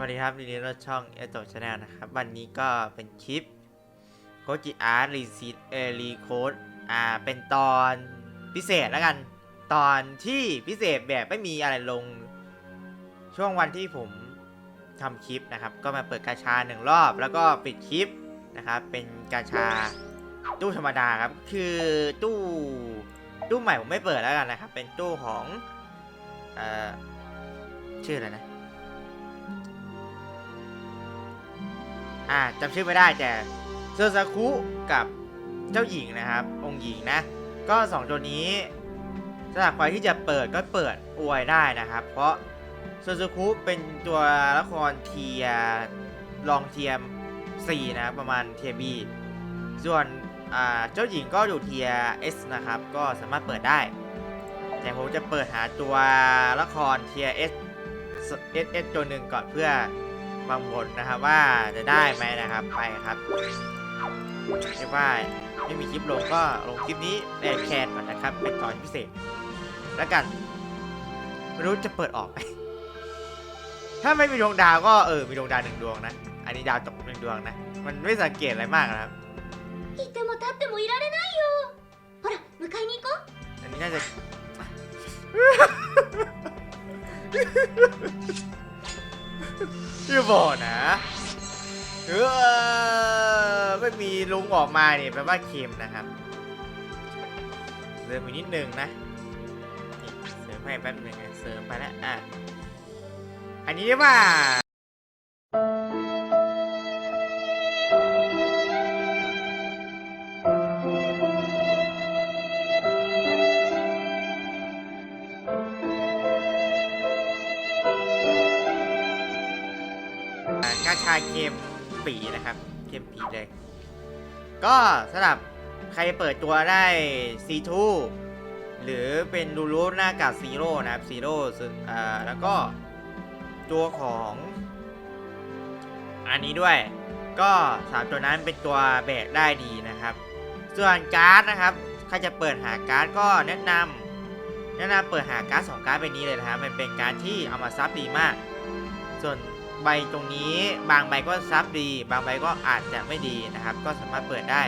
วัสดีครับยินดีต้อนรับช่องเอโตชาแนลนะครับ วันนี้ก็เป็นคลิปโคจิอาร์รีซีเอรีโคดอ่าเป็นตอนพิเศษแล้วกัน ตอนที่พิเศษแบบไม่มีอะไรลง ช่วงวันที่ผมทำคลิปนะครับ ก็มาเปิดกาชาหนึ่งรอบ แล้วก็ปิดคลิปนะครับ เป็นกาชาตู้ธรรมดาครับ คือตู้ตู้ใหม่ผมไม่เปิดแล้วกันนะครับ เป็นตู้ของเอ่อชื่ออะไรนะ อ่าจำชื่อไม่ได้แต่เซอร์ซาคุกับเจ้าหญิงนะครับ องค์หญิงนะ ก็สองตัวนี้สำหรับใครที่จะเปิดก็เปิดอวยได้นะครับ เพราะเซอร์ซาคุเป็นตัวละครเทียรองเทียม 4 นะประมาณเทียบีส่วนเจ้าหญิงก็อยู่เทีย S นะครับ ก็สามารถเปิดได้ แต่ผมจะเปิดหาตัวละครเทีย S S S ตัวหนึ่งก่อนเพื่อ บางผลนะครับว่าจะได้ไหมนะครับไปครับเรียกว่าไม่มีคลิปลงก็ลงคลิปนี้แอบแคนก่อนนะครับ เป็นตอนพิเศษ แล้วกัน ไม่รู้จะเปิดออกไหมถ้าไม่มีดวงดาวก็เออมีดวงดาวหนึ่งดวงนะ อันนี้ดาวตกหนึ่งดวงนะ มันไม่สังเกตอะไรมากนะครับอันนี้น่าจะ อย่าบอกนะ เออไม่มีลุงออกมาเนี่ยแปลว่าเค็มนะครับเสริมอีกนิดนึงนะนี่เสริมให้แป๊บนึงเสริมไปแล้วอะ อันนี้ว่า กาชาเค็มปีนะครับเค็มปีเลย ก็สำหรับใครเปิดตัวได้ C2 หรือเป็นดูรูหน้ากากซีโร่นะครับซีโร่อ่าแล้วก็ตัวของอันนี้ด้วย ก็สามตัวนั้นเป็นตัวแบกได้ดีนะครับ ส่วนการ์ดนะครับใครจะเปิดหาการ์ดก็แนะนำแนะนำเปิดหาการ์ดสองการ์ดเป็นนี้เลยนะครับมันเป็นการ์ดที่เอามาซับดีมาก ส่วน ใบตรงนี้บางใบก็ซับดี บางใบก็อาจจะไม่ดีนะครับ ก็สามารถเปิดได้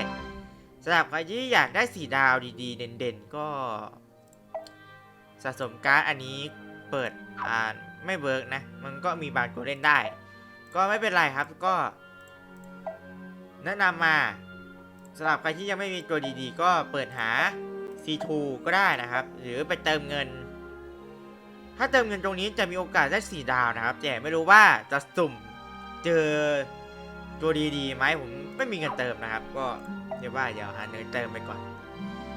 สำหรับใครที่อยากได้สีดาวดีๆ เด่นๆ ก็ สะสมการ์ดอันนี้เปิดอ่าไม่เวิร์กนะ มันก็มีบางตัวเล่นได้ ก็ไม่เป็นไรครับก็ แนะนำมาสำหรับใครที่ยังไม่มีตัวดีๆ ก็เปิดหา C2 ก็ได้นะครับ หรือไปเติมเงิน ถ้าเติมเงินตรงนี้จะมีโอกาสได้ 4 ดาวนะครับ แต่ไม่รู้ว่าจะสุ่มเจอตัวดีๆไหมผมไม่มีเงินเติมนะครับ ก็เดี๋ยวว่าเดี๋ยวหาเงินเติมไปก่อน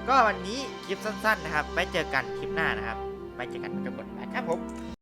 ก็วันนี้คลิปสั้น ๆ นะครับ ไปเจอกันคลิปหน้านะครับ ไปเจอกันกับกคนนะครับผม